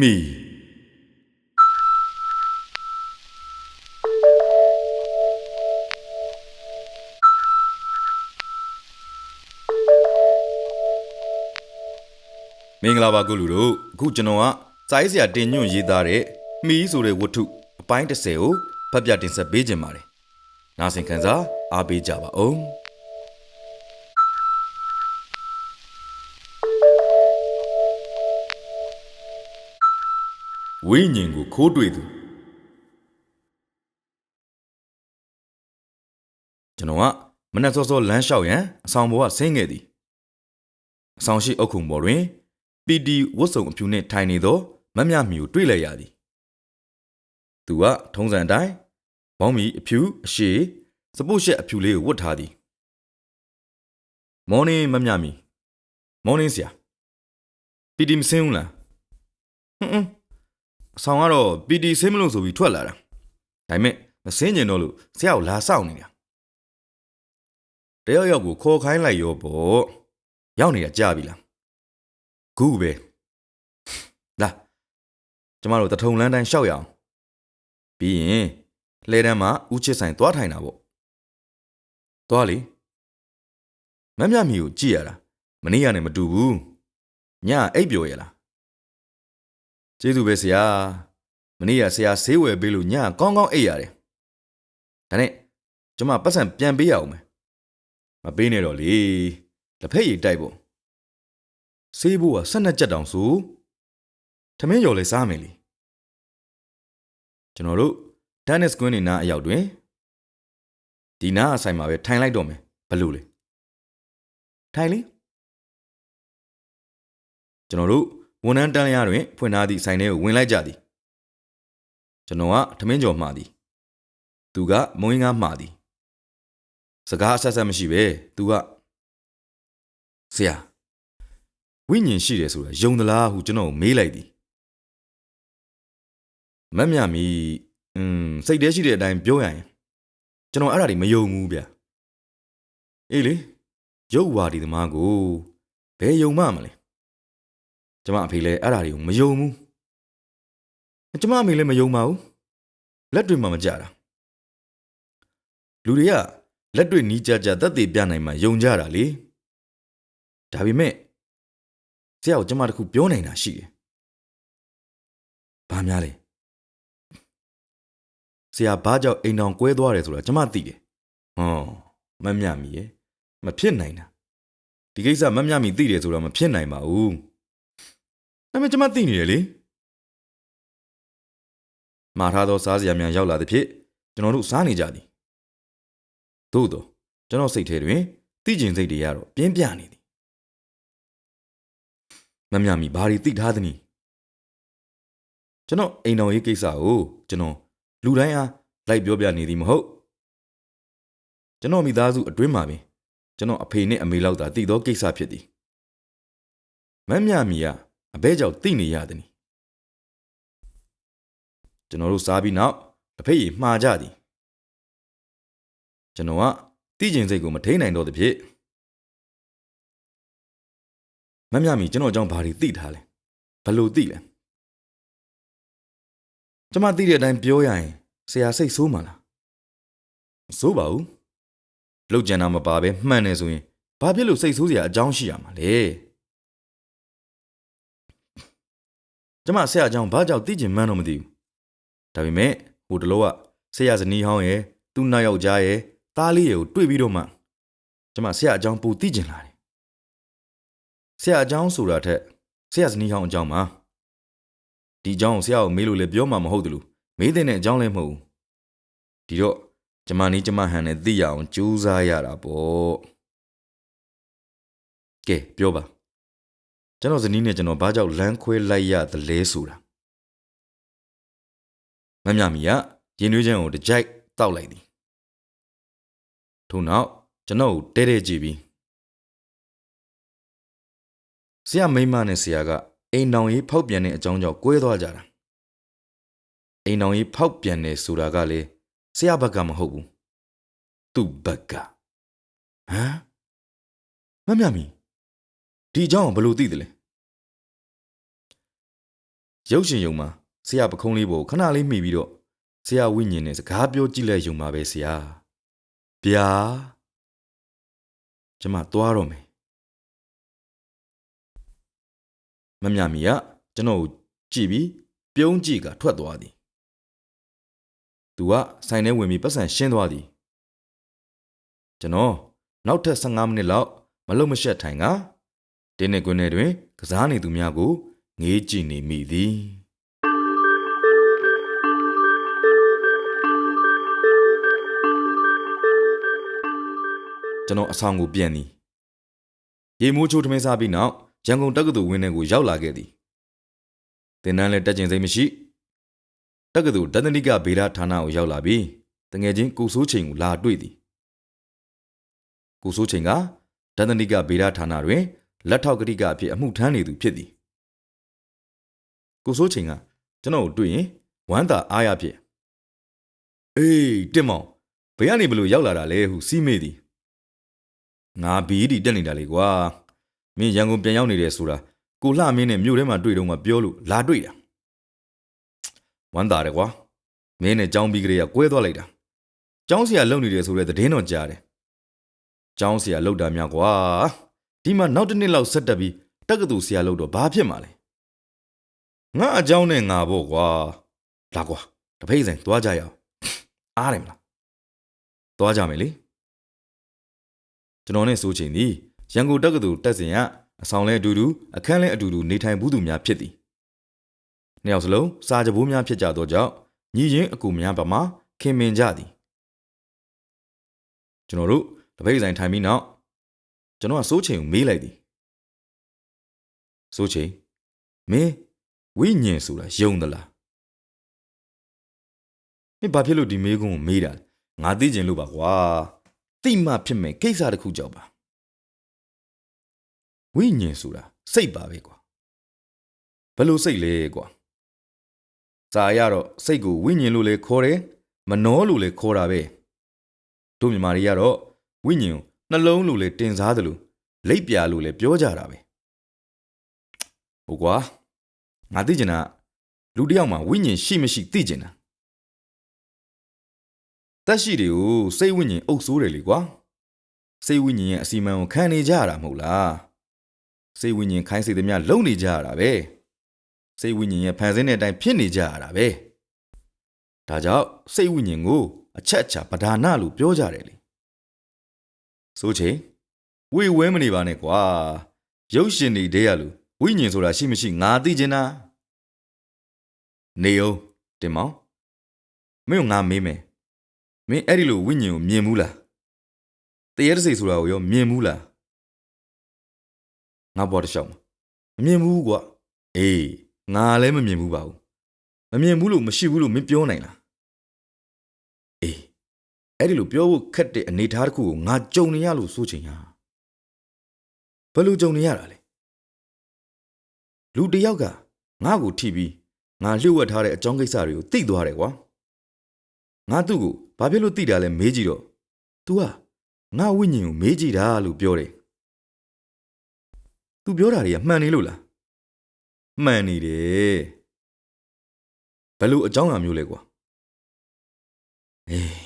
မီမင်္ဂလာပါကုလူတို့အခုကျွန်တော်ကစိုင်းစရာတင်ညွန့်ရေးသားတဲ့မီးဆိုတဲ့ဝတ္ထုအပိုင်း30ကိုဖတ်ပြတင်ဆက်ပေးခြင်းပါတယ်နားဆင်ခံစားအားပေးကြပါဦး ဝိညာဉ်ကိုခိုးတွေ့သူကျွန်တော်ကမနက်စောစောလမ်းလျှောက်ရန်အဆောင်ပေါ်ကဆင်းခဲ့သည်အဆောင်ရှိအုပ်ခုံပေါ်တွင်ပီတီဝတ်စုံအဖြူနှင့်ထိုင်နေသောမတ်မြမီကိုတွေ့လိုက်ရသည်သူကထုံးစံအတိုင်းဘောင်းမီအဖြူအရှိစပုတ်ရှက်အဖြူလေးကိုဝတ်ထားသည်မော်နင်းမတ်မြမီမော်နင်းဆရာပီတီမစင်းဘူးလားဟွန်းဟွန်း အဆောင်ကတော့ပီတီဆင်းမလို့ဆိုပြီးထွက်လာတာဒါပေမဲ့မစင်းကျင်တော့လို့ဆရာကိုလာစောင့်နေတာတယောက်ယောက်ကိုခေါ်ခိုင်းလိုက်ရောပေါ့ရောက်နေတာကြာပြီလားခုပဲလာကျမတို့တထုံလန်းတိုင်းရှောက်ရအောင်ပြီးရင်လဲတန်းမှာဦးချစ်ဆိုင်သွားထိုင်တာပေါ့သွားလေမတ်မြမီကိုကြည့်ရတာမနေ့ကနဲ့မတူဘူးညအိပ်ပျော်ရလား ကျေးဇူးပဲဆရာမနေ့ကဆရာဆေးဝယ်ပေးလို့ညကောင်းကောင်းအိပ်ရတယ်ဒါနဲ့ကျမပတ်စံပြန်ပေးရအောင်မယ်မပေးနဲ့တော့လေလက်ဖက်ရည်တိုက်ဖို့ဆေးဖို့က၁၂ကြက်တောင်ဆိုထမင်းရော်လဲစားမယ်လေကျွန်တော်တို့ဒန်နစ်ကွင်းနေနားအရောက်တွင်ဒီနားအဆိုင်မှာပဲထိုင်လိုက်တော့မယ်ဘလို့လဲထိုင်လေကျွန်တော်တို့ ဝန်ထမ်းတန်းလျားတွင်ဖွင့်ထားသည့်ဆိုင်ထဲကိုဝင်လိုက်ကြသည်ကျွန်တော်ကထမင်းကြော်မှားသည်သူကမုံရင်းကားမှားသည်စကားအဆက်ဆက်မရှိပဲသူကဆရာဝိညာဉ်ရှိတယ်ဆိုတာယုံသလားဟုကျွန်တော်ကိုမေးလိုက်သည်မတ်မြမီอืมစိတ်ထဲရှိတဲ့အတိုင်းပြောရရင်ကျွန်တော်အဲ့ဒါတွေမယုံဘူးဗျအေးလေရုပ်ဝါဒီသမားကိုဘယ်ယုံမှမလဲ ကျမအဖေလည်းအဲ့ဒါတွေကိုမယုံဘူးကျမအမေလည်းမယုံပါဘူးလက်တွေမှမကြတာလူတွေကလက်တွေနီးကြကြသက်သေပြနိုင်မှယုံကြတာလေဒါပေမဲ့ဆရာကိုကျမတခုပြောနိုင်တာရှိတယ်ဘာများလဲဆရာဘာကြောင့်အိမ်တော်ကွဲသွားတယ်ဆိုတာကျမသိတယ်ဟောမတ်မြမီရဲ့မဖြစ်နိုင်တာဒီကိစ္စမတ်မြမီသိတယ်ဆိုတော့မဖြစ်နိုင်ပါဘူး ဒါပေမဲ့ကျမသိနေတယ်လေမာထားသောစားစရာများရောက်လာသည်ဖြင့်ကျွန်တော်တို့စားနေကြသည်သို့တော့ကျွန်တော်စိတ်ထဲတွင်သိကျင်စိတ်တွေကတော့ပြင်းပြနေသည်မမြမီဘာတွေသိထားသနည်းကျွန်တော်အိမ်တော်ရေးကိစ္စကိုကျွန်တော်လူတိုင်းအားလိုက်ပြောပြနေသည်မဟုတ်ကျွန်တော်မိသားစုအတွင်းမှာပင်ကျွန်တော်အဖေနဲ့အမေလောက်သာတည်သောကိစ္စဖြစ်သည်မမြမီက အဘဲကြောင့်သိနေရသည်နီကျွန်တော်တို့စားပြီးနောက်အဖေကြီးမှားကြသည်ကျွန်တော်ကတိကျင်စိတ်ကိုမထိန်နိုင်တော့သဖြင့်မမြမီကျွန်တော်အကြောင်းဘာတွေသိထားလဲဘလို့သိလဲကျမသိတဲ့အတိုင်းပြောရရင်ဆရာစိတ်ဆိုးမှာလားမဆိုးပါဘူးလောက်ကျန်တာမပါပဲမှန်နေဆိုရင်ဘာဖြစ်လို့စိတ်ဆိုးစရာအကြောင်းရှိရမှာလဲ ကျမဆရာအကြောင်းဘာကြောင့်သိကျင်မှန်းတော့မသိဘူးဒါပေမဲ့ဟိုတလောကဆရာဇနီးဟောင်းရဲ့သူ့နောက်ယောက်ျားရဲ့သားလေးရဲ့ကိုတွေ့ပြီးတော့မှကျမဆရာအကြောင်းပူသိကျင်လာတယ်ဆရာအကြောင်းဆိုတာထက်ဆရာဇနီးဟောင်းအကြောင်းပါဒီအကြောင်းကိုဆရာကိုမေးလို့လည်းပြောမှာမဟုတ်တယ်လို့မေးတဲ့အကြောင်းလည်းမဟုတ်ဘူးဒီတော့ကျမနီးကျမဟန်နဲ့သိရအောင်ကြိုးစားရတာပေါ့ကဲပြောပါ ကျွန်တော်ဇနီးနဲ့ကျွန်တော်ဘာကြောင့်လမ်းခွဲလိုက်ရသလဲဆိုတာမမြမီကရင်နှွေးချမ်းကိုတစ်ကြိုက်တောက်လိုက်သည်ထို့နောက်ကျွန်တော်ကိုတဲတဲကြည့်ပြီးဆရာမိန်းမနဲ့ဆရာကအိမ်တောင်ကြီးဖောက်ပြန်တဲ့အကြောင်းကြောင့်ကွဲသွားကြတာအိမ်တောင်ကြီးဖောက်ပြန်တယ်ဆိုတာကလေဆရာဘက်ကမဟုတ်ဘူးသူ့ဘက်ကဟမ်မမြမီ ဒီအကြောင်းကိုဘယ်လိုသိတယ်လဲရုပ်ရှင်ယုံမှာဆရာပခုံးလေးပေါ်ခဏလေးမိပြီးတော့ဆရာဝိညာဉ်နဲ့စကားပြောကြည့်လိုက်ယုံပါပဲဆရာဗျာကျမသွားတော့မယ်မမြမီကကျွန်တော်ကိုကြည့်ပြီးပြုံးကြည့်ကထွက်သွားသည်သူကဆိုင်ထဲဝင်ပြီးပတ်စံရှင်းသွားသည်ကျွန်တော်နောက်ထပ်15မိနစ်လောက်မလုံမရှက်ထိုင်က တင်းနဲ့ကွင်းထဲတွင် ကစားနေသူများကိုငေးကြည့်နေမိသည်ကျွန်တော်အဆောင်ကိုပြန်သည်ရေမိုးချိုးထမင်းစားပြီးနောက်ရန်ကုန်တက္ကသိုလ်ဝင်းထဲကိုရောက်လာခဲ့သည်တင်နန်းလည်းတက်ကျင်စိတ်မရှိတက္ကသိုလ်ဒသနိကဗေဒဌာနကိုရောက်လာပြီးတငယ်ချင်းကိုစိုးချိန်ကိုလာတွေ့သည်ကိုစိုးချိန်ကဒသနိကဗေဒဌာနတွင် လက်ထောက်ကတိကအဖြစ်အမှုထမ်းနေသူဖြစ်သည်ကိုစိုးချိန်ကကျွန်တော်ကိုတွေ့ရင်ဝမ်းသာအားရဖြစ်အေးတင်မောင်ဘယ်ကနေဘလို့ရောက်လာတာလဲဟုစီးမေးသည်ငါဘီဒီတက်နေတာလေကွာမင်းရန်ကုန်ပြန်ရောက်နေတယ်ဆိုတာကိုလှမင်းနဲ့မြို့ထဲမှာတွေ့တော့မှပြောလို့လာတွေ့တာဝမ်းသာတယ်ကွာမင်းနဲ့ចောင်းပြီးကလေးကကွဲသွားလိုက်တာចောင်းဆရာလုံနေတယ်ဆိုတဲ့သတင်းတော့ကြားတယ်ចောင်းဆရာလုံတာများကွာ ဒီမှာနောက်တစ်နှစ်လောက်ဆက်တက်ပြီးတက္ကသိုလ်ဆရာလုပ်တော့ဘာဖြစ်မှာလဲငါအကြောင်းနဲ့ငါပေါ့ကွာလာကွာတပိတ်စင်သွားကြရအောင်အားတယ်မလားသွားကြမယ်လေကျွန်တော်နဲ့ဆိုချင်သည်ရန်ကုန်တက္ကသိုလ်တက်စဉ်ကအဆောင်လဲအတူတူအခန်းလဲအတူတူနေထိုင်ဘူးသူများဖြစ်သည်နှစ်ယောက်စလုံးစာကြဘိုးများဖြစ်ကြသောကြောင့်ညီရင်အကူများပါမှာခင်မင်ကြသည်ကျွန်တော်တို့တပိတ်ဆိုင်ထိုင်ပြီးနောက် ကျွန်တော်ကစိုးချိန်ကိုမေးလိုက်သည်စိုးချိန်မင်းဝိညာဉ်ဆိုတာယုံသလားမင်းဘာဖြစ်လို့ဒီမေးခွန်းကိုမေးတာလဲငါသိကျင်လို့ပါကွာတိမှဖြစ်မယ်ကိစ္စတစ်ခုကြောက်ပါဝိညာဉ်ဆိုတာစိတ်ပါပဲကွာဘယ်လိုစိတ်လဲကွာစာရတော့စိတ်ကိုဝိညာဉ်လို့လည်းခေါ်တယ်မနှောလို့လည်းခေါ်တာပဲတို့မြန်မာတွေကတော့ဝိညာဉ်ကို နှလုံးလို့လည်းတင်စားတယ်လို့လိပ်ပြလို့လည်းပြောကြတာပဲဟုတ်ကွာငါသိကျင်တာလူတစ်ယောက်မှာဝိညာဉ်ရှိမရှိသိကျင်တာတက်ရှိတွေကိုစိတ်ဝိညာဉ်အုပ်ဆိုးတယ်လေကွာစိတ်ဝိညာဉ်ရဲ့အစီအမံကိုခံနေကြရတာမဟုတ်လားစိတ်ဝိညာဉ်ခိုင်းစေသမျှလုံနေကြရတာပဲစိတ်ဝိညာဉ်ရဲ့ဖန်ဆင်းတဲ့အတိုင်းဖြစ်နေကြရတာပဲဒါကြောင့်စိတ်ဝိညာဉ်ကိုအချက်အချာပဓာနလို့ပြောကြတယ်လေ ဆိုချေဝေဝဲမနေပါနဲ့ကွာရုပ်ရှင်တွေတည်းရလို့ဝိညာဉ်ဆိုတာရှိမရှိငါသိချင်တာနေအောင်တင်မောင်မင်းကငါမေးမယ်မင်းအဲ့ဒီလိုဝိညာဉ်ကိုမြင်ဘူးလားတရေတစိဆိုတာကိုရောမြင်ဘူးလားငါဘောတလျှောက်မမြင်ဘူးကွာအေးငါလည်းမမြင်ဘူးပါဘူးမမြင်ဘူးလို့မရှိဘူးလို့မင်းပြောနိုင်လားအေး အဲ့ဒီလိုပြောဖို့ခက်တဲ့အနေအထားတစ်ခုကိုငါကြုံနေရလို့ဆိုချင်ဟာဘယ်လိုကြုံနေရတာလဲလူတစ်ယောက်ကငါ့ကိုထိပြီးငါလျှို့ဝှက်ထားတဲ့အကြောင်းကိစ္စတွေကိုသိသွားတယ်ကွာငါသူ့ကိုဘာဖြစ်လို့သိတာလဲမေးကြည့်တော့ तू ကငါဝိညာဉ်ကိုမေးကြည့်တာလို့ပြောတယ် तू ပြောတာတွေကမှန်နေလို့လားမှန်နေတယ်ဘယ်လိုအကြောင်းအရာမျိုးလဲကွာအေး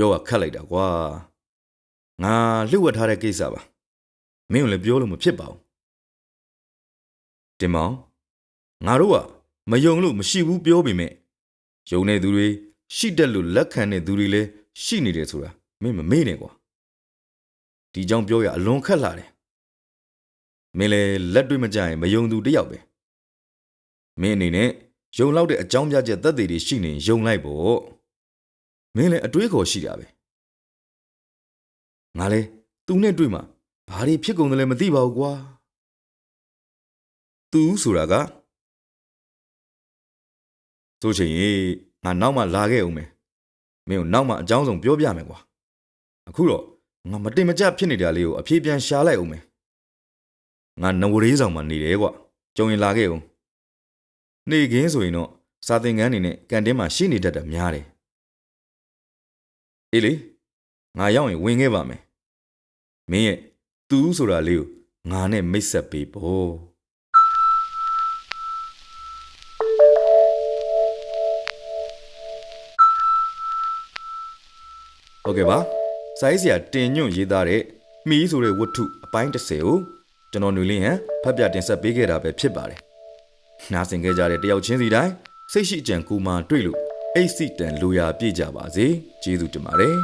ပြောကခတ်လိုက်တာကွာငါလှုပ်ဝက်ထားတဲ့ကိစ္စပါမင်းကိုလည်းပြောလို့မဖြစ်ပါဘူးတင်မောင်ငါတို့ကမယုံလို့မရှိဘူးပြောပေမဲ့ယုံတဲ့သူတွေရှိတယ်လို့လက်ခံတဲ့သူတွေလည်းရှိနေတယ်ဆိုတာမင်းမမေ့နဲ့ကွာဒီကြောင့်ပြောရအလွန်ခက်လာတယ်မင်းလည်းလက်တွေ့မကြရင်မယုံသူတယောက်ပဲမင်းအနေနဲ့ယုံလောက်တဲ့အကြောင်းပြချက်သက်သေတွေရှိနေယုံလိုက်ပေါ့ မင်းလည်းအတွေးခေါ်ရှိတာပဲငါလဲသူနဲ့တွေ့မှာဘာတွေဖြစ်ကုန်တယ်လဲမသိပါဘူးကွာသူဆိုတာကဆိုချင်ရေငါနောက်မှလာခဲ့အောင်မယ်မင်းကိုနောက်မှအကြောင်းဆုံးပြောပြမယ်ကွာအခုတော့ငါမတင်မကျဖြစ်နေတာလေးကိုအဖြေပြန်ရှာလိုက်အောင်မယ်ငါနဝရေးဆောင်မှာနေတယ်ကွာကြုံရင်လာခဲ့အောင်နေခင်းဆိုရင်တော့စာသင်ခန်းနေနဲ့ကန်တင်းမှာရှိနေတတ်တာများတယ် အေးလေငါရောက်ရင်ဝင်ခဲ့ပါမယ်မင်းရဲ့သူဆိုတာလေးကိုငါနဲ့မိတ်ဆက်ပေးပေါ့ဟုတ်ကဲ့ပါစာရေးဆရာတင်ညွန့်ရေးသားတဲ့မီးဆိုတဲ့ဝတ္ထုအပိုင်း30ကိုကျွန်တော်ຫນွေလင်းဟန်ဖတ်ပြတင်ဆက်ပေးခဲ့တာပဲဖြစ်ပါတယ်နားဆင်ခဲ့ကြတဲ့တယောက်ချင်းစီတိုင်းစိတ်ရှိအကြံကူမှတွေ့လို့ အိတ်စိတ်တန်လိုရာပြည့်ကြပါစေကျေးဇူးတင်ပါတယ်